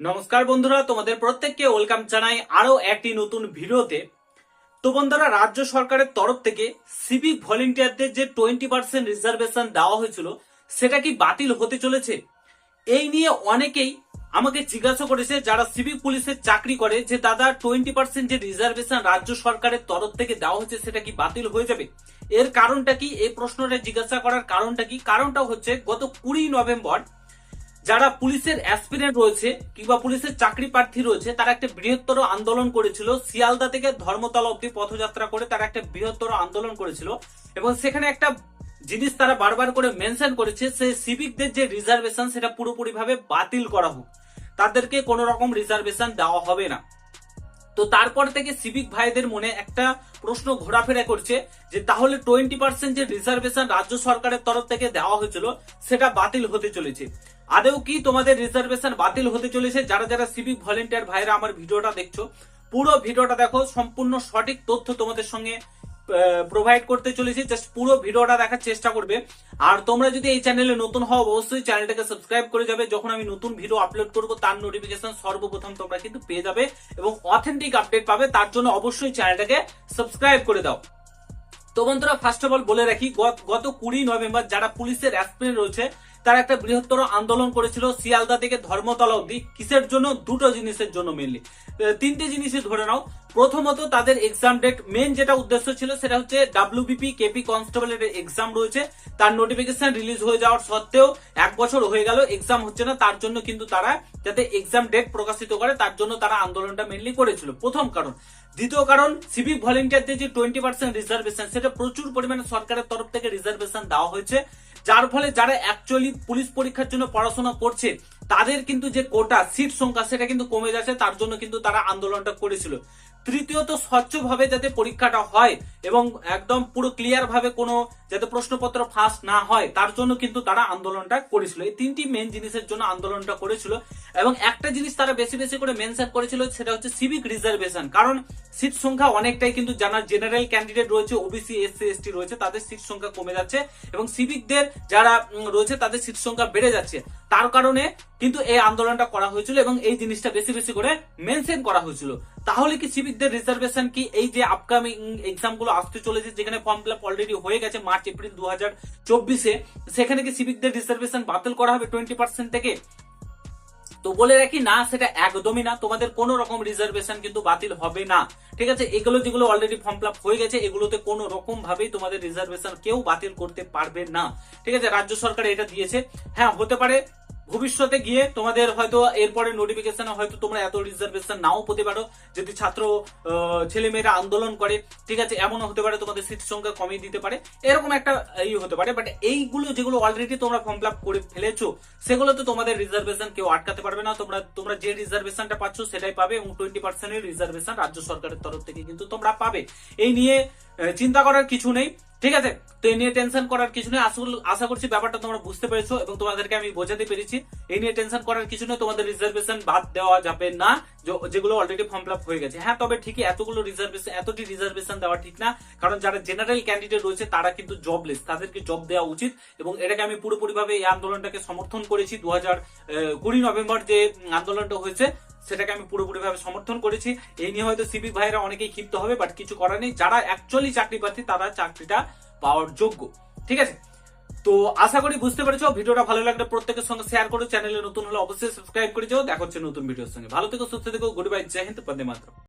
নমস্কার বন্ধুরা, তোমাদের প্রত্যেককে ওয়েলকাম জানাই আরও একটি নতুন ভিডিওতে। তো বন্ধুরা, রাজ্য সরকারের তরফ থেকে সিভিক ভলেন্টিয়ারদের যে টোয়েন্টি পার্সেন্ট রিজার্ভেশন দেওয়া হয়েছিল, সেটা কি বাতিল হতে চলেছে? এই নিয়ে অনেকেই আমাকে জিজ্ঞাসা করেছে, যারা সিভিক পুলিশের চাকরি করে, যে দাদা টোয়েন্টি পার্সেন্ট যে রিজার্ভেশন রাজ্য সরকারের তরফ থেকে দেওয়া হয়েছে, সেটা কি বাতিল হয়ে যাবে? এর কারণটা কি? এই প্রশ্নটা জিজ্ঞাসা করার কারণটা কি? কারণটা হচ্ছে, গত কুড়ি নভেম্বর যারা পুলিশের অ্যাসপিরেন্ট রয়েছে কিংবা পুলিশের চাকরি প্রার্থী রয়েছে, তারা একটা বৃহত্তর আন্দোলন করেছিল। শিয়ালদা থেকে ধর্মতলা অব্দি পথযাত্রা করে তারা একটা বৃহত্তর আন্দোলন করেছিল। এবং সেখানে একটা জিনিস তারা বারবার করে মেনশন করেছে, সে সিভিকদের যে রিজার্ভেশন সেটা পুরোপুরিভাবে বাতিল করা হোক। তাদেরকে কোনো রকম রিজার্ভেশন দেওয়া হবে না। তো তারপর থেকে সিভিক ভাইদের মনে একটা প্রশ্ন ঘোরাফেরা করছে যে তাহলে টোয়েন্টি পার্সেন্ট যে রিজার্ভেশন রাজ্য সরকারের তরফ থেকে দেওয়া হয়েছিল, সেটা বাতিল হতে চলেছে। আদেও কি তোমাদের রিজার্ভেশন বাতিল হতে চলেছে? যারা যারা সিভিক ভলেন্টিয়ার ভাইরা আমার ভিডিওটা দেখছ, পুরো ভিডিওটা দেখো, সম্পূর্ণ সঠিক তথ্য তোমাদের সঙ্গে প্রোভাইড করতে চলেছি। জাস্ট পুরো ভিডিওটা দেখার চেষ্টা করবে। আর তোমরা যদি এই চ্যানেলে নতুন হও, অবশ্যই চ্যানেলটাকে সাবস্ক্রাইব করে যাবে। যখন আমি নতুন ভিডিও আপলোড করব, তার নোটিফিকেশন সর্বপ্রথম তোমরা কিন্তু পেয়ে যাবে এবং অথেন্টিক আপডেট পাবে। তার জন্য অবশ্যই চ্যানেলটাকে সাবস্ক্রাইব করে দাও। তো বন্ধুরা ফার্স্ট অফ অল বলে রাখি, গত- কুড়ি নভেম্বর যারা পুলিশের অ্যাসপিরেন্ট রয়েছে তারা একটা বৃহত্তর আন্দোলন করেছিল শিয়ালদা থেকে ধর্মতলা অব্দি কিসের জন্য? দুটো জিনিসের জন্য মেনলি তিনটে জিনিসই ধরে নাও। প্রথমত তাদের এক্সাম ডেট মেন যেটা উদ্দেশ্য ছিল সেটা হচ্ছে ডাব্লিউবিপি কেপি কনস্টেবলের এক্সাম রয়েছে। তার নোটিফিকেশন রিলিজ হয়ে যাওয়ার সত্ত্বেও এক বছর হয়ে গেল এক্সাম হচ্ছে না। তার জন্য কিন্তু তারা যাতে এক্সাম ডেট প্রকাশিত করে, তার জন্য তারা আন্দোলনটা মেনলি করেছিল। প্রথম কারণ। দ্বিতীয় কারণ সিভিক ভলেন্টিয়ারদের যে টোয়েন্টি পার্সেন্ট রিজার্ভেশন সেটা প্রচুর পরিমাণে সরকারের তরফ থেকে রিজার্ভেশন দেওয়া হয়েছে। যার ফলে যারা অ্যাকচুয়ালি পুলিশ পরীক্ষার জন্য পড়াশোনা করছে, তাদের কিন্তু যে কোটা সিট সংখ্যা, সেটা কিন্তু কমে যাচ্ছে, তার জন্য কিন্তু তারা আন্দোলনটা করেছিল। তৃতীয়ত স্বচ্ছভাবে যাতে পরীক্ষাটা হয় এবং একদম পুরো ক্লিয়ার ভাবে কোনো যাতে প্রশ্নপত্র ফাঁস না হয়, তার জন্য কিন্তু তারা আন্দোলনটা করেছিল। এই তিনটি মেন জিনিসের জন্য আন্দোলনটা করেছিল এবং একটা জিনিস তারা বেশি বেশি করে মেনশন করেছিল সেটা হচ্ছে সিভিক রিজার্ভেশন কারণ সিট সংখ্যা অনেকটাই কিন্তু জানা জেনারেল ক্যান্ডিডেট রয়েছে ওবিসি এসসি এসটি রয়েছে, তাদের সিট সংখ্যা কমে যাচ্ছে এবং সিভিকদের যারা রয়েছে তাদের সিট সংখ্যা বেড়ে যাচ্ছে। তার কারণে কিন্তু এই আন্দোলনটা করা হয়েছিল এবং এই জিনিসটা বেশি বেশি করে মেনশন করা হয়েছিল। তাহলে কি সিভিকদের রিজার্ভেশন কি? এই যে আপকামিং এক্সামগুলো আসতে চলেছে, যেখানে ফর্ম ফিল আপ অলরেডি হয়ে গেছে মার্চ এপ্রিল দু হাজার চব্বিশে, সেখানে কি সিভিকদের রিজার্ভেশন বাতিল করা হবে টোয়েন্টি পার্সেন্ট থেকে? তো বলে রাখি, না, সেটা একদমই না। তোমাদের কোন রকম রিজার্ভেশন কিন্তু বাতিল হবে না। ঠিক আছে? এগুলো যেগুলো অলরেডি ফর্ম ফিল হয়ে গেছে, এগুলোতে কোন রকম ভাবেই তোমাদের রিজার্ভেশন কেউ বাতিল করতে পারবে না। ঠিক আছে? রাজ্য সরকার এটা দিয়েছে। হ্যাঁ হতে পারে। ভবিষ্যতে গিয়ে তোমাদের হয়তো এরপরে নোটিফিকেশনে হয়তো তোমরা এত রিজার্ভেশন নাও পেতে পারো, যদি ছাত্র ছেলে মেয়েরা আন্দোলন করে, ঠিক আছে, এমনও হতে পারে তোমাদের সিট সংখ্যা কমিয়ে দিতে পারে, এরকম একটা ই হতে পারে বাট এইগুলো যেগুলো অলরেডি তোমরা ফর্ম ফিল করে ফেলেছো সেগুলো তো তোমাদের রিজার্ভেশন কেউ আটকাতে পারবে না, তোমরা তোমরা যে রিজার্ভেশনটা পাচ্ছ সেটাই পাবে এবং টোয়েন্টি পার্সেন্টের রিজার্ভেশন রাজ্য সরকারের তরফ থেকে কিন্তু তোমরা পাবে। এই নিয়ে চিন্তা করার কিছু নেই। ঠিক আছে? তো এই নিয়ে টেনশন করার কিছু নেই। আসল- আশা করছি ব্যাপারটা তোমরা বুঝতে পেরেছ এবং তোমাদেরকে আমি বোঝাতে পেরেছি। এই নিয়ে টেনশন করার কিছু নেই। তোমাদের রিজার্ভেশন বাদ দেওয়া যাবে না। যেগুলো অলরেডি ফর্ম ফিল হয়ে গেছে। হ্যাঁ তবে ঠিকই এতগুলো রিজার্ভেশন এতটি রিজার্ভেশন দেওয়া ঠিক না। কারণ যারা জেনারেল ক্যান্ডিডেট রয়েছে, তারা কিন্তু জবলেস তাদেরকে জব দেওয়া উচিত এবং এটাকে আমি পুরোপুরিভাবে এই আন্দোলনটাকে সমর্থন করেছি। দু হাজার কুড়ি নভেম্বর যে আন্দোলনটা হয়েছে সেটাকে আমি পুরোপুরিভাবে সমর্থন করেছি। এই নিয়ে হয়তো সিভিক ভাইরা অনেকেই ক্ষিপ্ত হবে বাট কিছু করার নেই। যারা অ্যাকচুয়ালি চাকরি পাচ্ছে তারা চাকরিটা পাওয়ার যোগ্য। ঠিক আছে? তো আশা করি বুঝতে পেরেছ। ভিডিওটা ভালো লাগলে প্রত্যেকের সঙ্গে শেয়ার করো। চ্যানেলে নতুন হলে অবশ্যই সাবস্ক্রাইব করে যাও। দেখা হচ্ছে নতুন ভিডিওর সঙ্গে। ভালো থেকো, সুস্থ থেকো। Good bye Jai Hind Mataram.